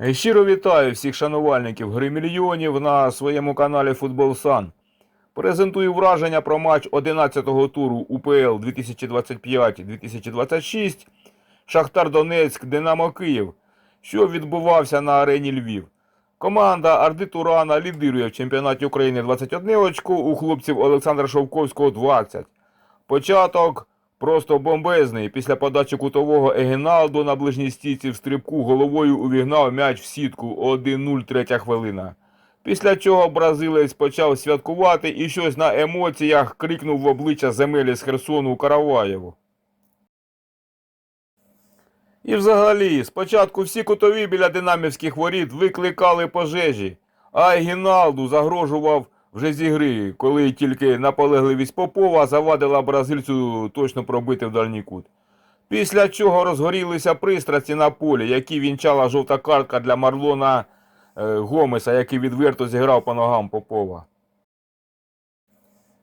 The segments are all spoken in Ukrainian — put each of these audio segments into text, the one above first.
Е, Щиро вітаю всіх шанувальників гри мільйонів на своєму каналі Футбол Сан. Презентую враження про матч 11-го туру УПЛ 2025-2026 Шахтар Донецьк Динамо Київ, що відбувався на арені Львів. Команда Арди Турана лідирує в чемпіонаті України 21 очко, у хлопців Олександра Шовковського 20. Початок просто бомбезний. Після подачі кутового Егіналду на ближній стійці в стрибку головою увігнав м'яч в сітку 1-0 третя хвилина. Після чого бразилець почав святкувати і щось на емоціях крикнув в обличчя земелі з Херсону Караваєву. І взагалі, спочатку всі кутові біля динамівських воріт викликали пожежі, а Егіналду загрожував вже зі гри, коли тільки наполегливість Попова завадила бразильцю точно пробити в дальній кут. Після чого розгорілися пристрасті на полі, які вінчала жовта картка для Марлона е, Гомеса, який відверто зіграв по ногам Попова.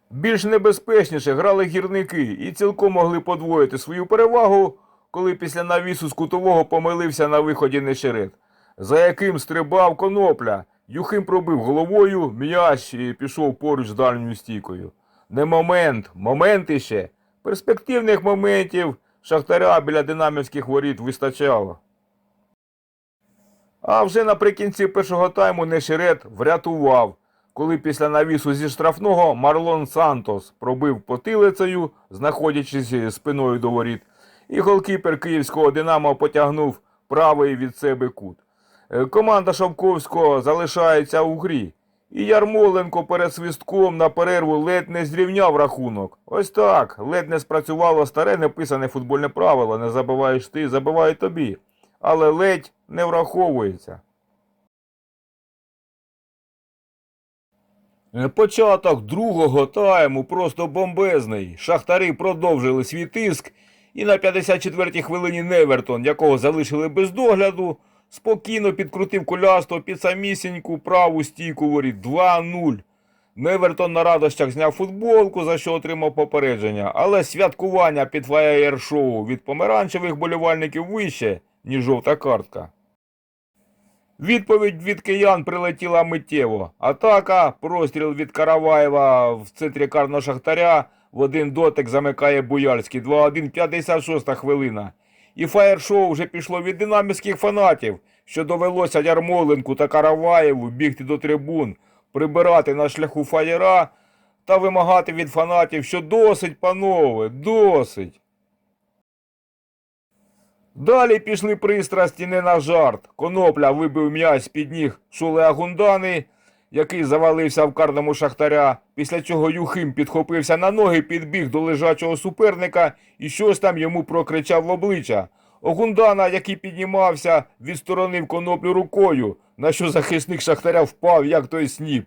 Більш небезпечніше грали гірники і цілком могли подвоїти свою перевагу, коли після навісу з кутового помилився на виході Нещерет, за яким стрибав конопля. Юхим пробив головою, м'яч пішов поруч з дальньою стійкою. Не момент, момент іще. Перспективних моментів Шахтаря біля динамівських воріт вистачало. А вже наприкінці першого тайму Нешерет врятував, коли після навісу зі штрафного Марлон Сантос пробив потилицею, знаходячись спиною до воріт, і голкіпер київського Динамо потягнув правий від себе кут. Е, Команда Шовковського залишається у грі. І Ярмоленко перед свистком на перерву ледь не зрівняв рахунок. Ось так, ледь не спрацювало старе неписане футбольне правило. Не забиваєш ти, забиває тобі. Але ледь не враховується. Е, Початок другого тайму просто бомбезний. Шахтари продовжили свій тиск, і на 54-й хвилині Невертон, якого залишили без догляду, спокійно підкрутив кулясто під самісіньку праву стійку воріт 2-0. Невертон на радощах зняв футболку, за що отримав попередження, але святкування під фаєр-шоу від помаранчевих болівальників вище, ніж жовта картка. Відповідь від киян прилетіла миттєво. Атака, простріл від Караваєва в центрі карного шахтаря. В один дотик замикає Буяльський. 2-1, 56 хвилина. І фаєр-шоу вже пішло від динамівських фанатів, що довелося Ярмоленку та Караваєву бігти до трибун, прибирати на шляху фаєра та вимагати від фанатів, що досить, панове, досить. Далі пішли пристрасті не на жарт. Конопля вибив м'яч з-під ніг Шулеа Гундани, який завалився в карному шахтаря, після чого Юхим підхопився на ноги, підбіг до лежачого суперника і щось там йому прокричав в обличчя. Огундана, який піднімався, відсторонив коноплю рукою, на що захисник шахтаря впав, як той сніп.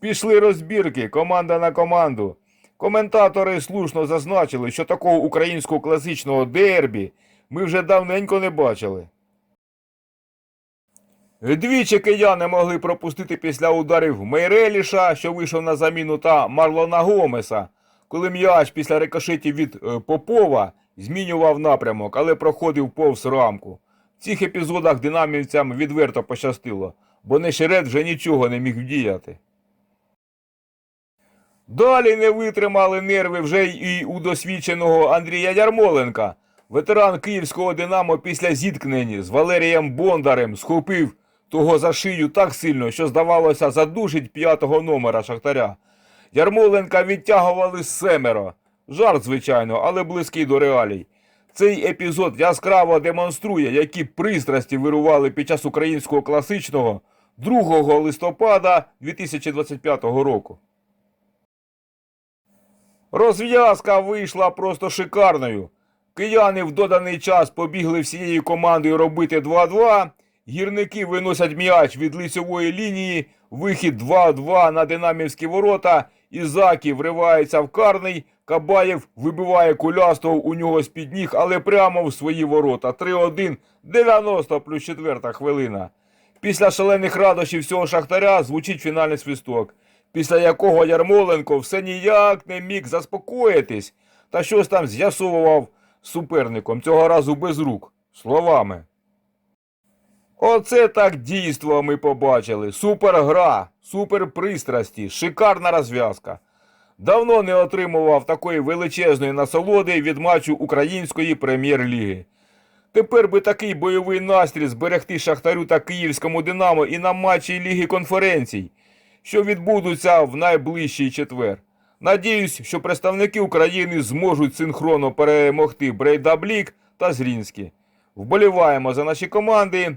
Пішли розбірки, команда на команду. Коментатори слушно зазначили, що такого українського класичного дербі ми вже давненько не бачили. Двічі кияни могли пропустити після ударів Мейреліша, що вийшов на заміну, та Марлона Гомеса, коли м'яч після рикошетів від е, Попова змінював напрямок, але проходив повз рамку. В цих епізодах динамівцям відверто пощастило, бо Нешерет вже нічого не міг вдіяти. Далі не витримали нерви вже й у досвідченого Андрія Ярмоленка. Ветеран київського Динамо після зіткнень з Валерієм Бондарем схопив того за шию так сильно, що, здавалося, задушить п'ятого номера Шахтаря. Ярмоленка відтягували семеро. Жарт, звичайно, але близький до реалій. Цей епізод яскраво демонструє, які пристрасті вирували під час українського класичного 2 листопада 2025 року. Розв'язка вийшла просто шикарною. Кияни в доданий час побігли всією командою робити 2-2. Гірники виносять м'яч від лицьової лінії, вихід 2-2 на динамівські ворота. Ізакі вривається в карний. Кабаєв вибиває кулястого у нього з-під ніг, але прямо в свої ворота. 3-1, 90 плюс 4 хвилина. Після шалених радощів всього шахтаря звучить фінальний свисток, після якого Ярмоленко все ніяк не міг заспокоїтись та щось там з'ясовував суперником, цього разу без рук, словами. Оце так дійство ми побачили. Супергра, суперпристрасті, шикарна розв'язка. Давно не отримував такої величезної насолоди від матчу української прем'єр-ліги. Тепер би такий бойовий настрій зберегти Шахтарю та Київському Динамо і на матчі Ліги конференцій, що відбудуться в найближчий четвер. Надіюсь, що представники України зможуть синхронно перемогти Брейдаблік та Зрінський. Вболіваємо за наші команди.